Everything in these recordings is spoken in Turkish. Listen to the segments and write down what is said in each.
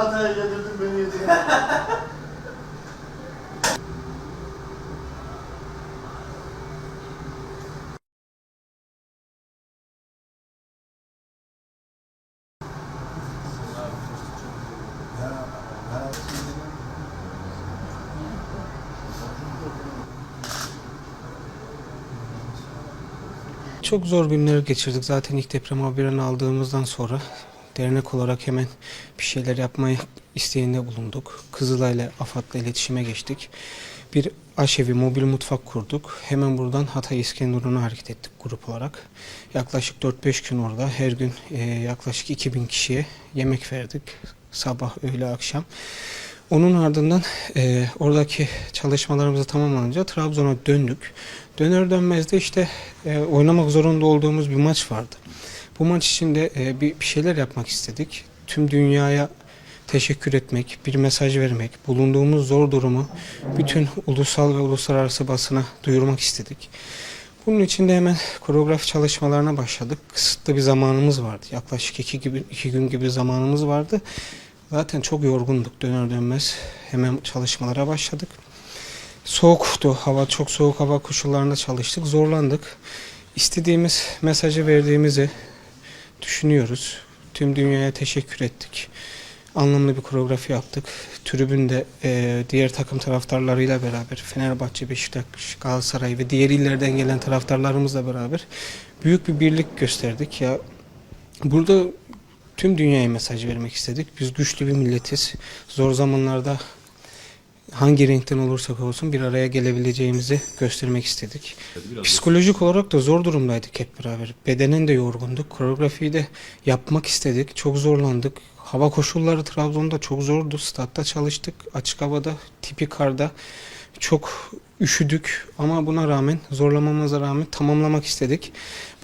Hatay'a getirdin beni yedirdin. Çok zor günler geçirdik. Zaten ilk deprem haberini aldığımızdan sonra dernek olarak hemen bir şeyler yapmaya isteğinde bulunduk. Kızılay'la, AFAD'la iletişime geçtik. Bir aşevi, mobil mutfak kurduk. Hemen buradan Hatay İskenderun'a hareket ettik grup olarak. Yaklaşık 4-5 gün orada her gün e, yaklaşık 2000 kişiye yemek verdik. Sabah, öğle, akşam. Onun ardından e, oradaki çalışmalarımızı tamamlanınca Trabzon'a döndük. Döner dönmez de işte e, oynamak zorunda olduğumuz bir maç vardı. Bu maç için de e, bir, bir şeyler yapmak istedik. Tüm dünyaya teşekkür etmek, bir mesaj vermek, bulunduğumuz zor durumu bütün ulusal ve uluslararası basına duyurmak istedik. Bunun için de hemen koreografi çalışmalarına başladık. Kısıtlı bir zamanımız vardı. Yaklaşık iki, gibi, iki gün gibi zamanımız vardı. Zaten çok yorgunduk döner dönmez. Hemen çalışmalara başladık. Soğuktu hava, çok soğuk hava koşullarında çalıştık, zorlandık. İstediğimiz mesajı verdiğimizi düşünüyoruz. Tüm dünyaya teşekkür ettik. Anlamlı bir koreografi yaptık. Tribünde e, diğer takım taraftarlarıyla beraber Fenerbahçe, Beşiktaş, Galatasaray ve diğer illerden gelen taraftarlarımızla beraber büyük bir birlik gösterdik. Ya burada tüm dünyaya mesaj vermek istedik. Biz güçlü bir milletiz. Zor zamanlarda hangi renkten olursak olsun bir araya gelebileceğimizi göstermek istedik. Psikolojik olarak da zor durumdaydık hep beraber. Bedenen de yorgunduk. Koreografiyi de yapmak istedik. Çok zorlandık. Hava koşulları Trabzon'da çok zordu. Statta çalıştık. Açık havada, tipi karda. Çok üşüdük ama buna rağmen, zorlamamıza rağmen tamamlamak istedik.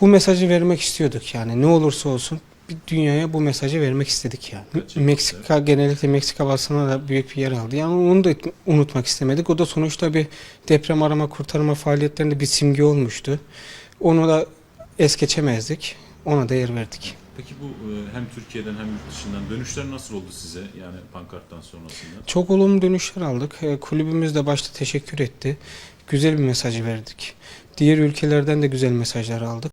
Bu mesajı vermek istiyorduk yani. Ne olursa olsun bir dünyaya bu mesajı vermek istedik yani. Gerçekten Meksika genellikle Meksika basına da büyük bir yer aldı. Yani onu da unutmak istemedik. O da sonuçta bir deprem arama kurtarma faaliyetlerinde bir simge olmuştu. Onu da es geçemezdik. Ona da yer verdik. Peki bu e, hem Türkiye'den hem yurt dışından dönüşler nasıl oldu size? Yani pankarttan sonrasında. Çok olumlu dönüşler aldık. E, Kulübümüz de başta teşekkür etti. Güzel bir mesajı verdik. Diğer ülkelerden de güzel mesajlar aldık.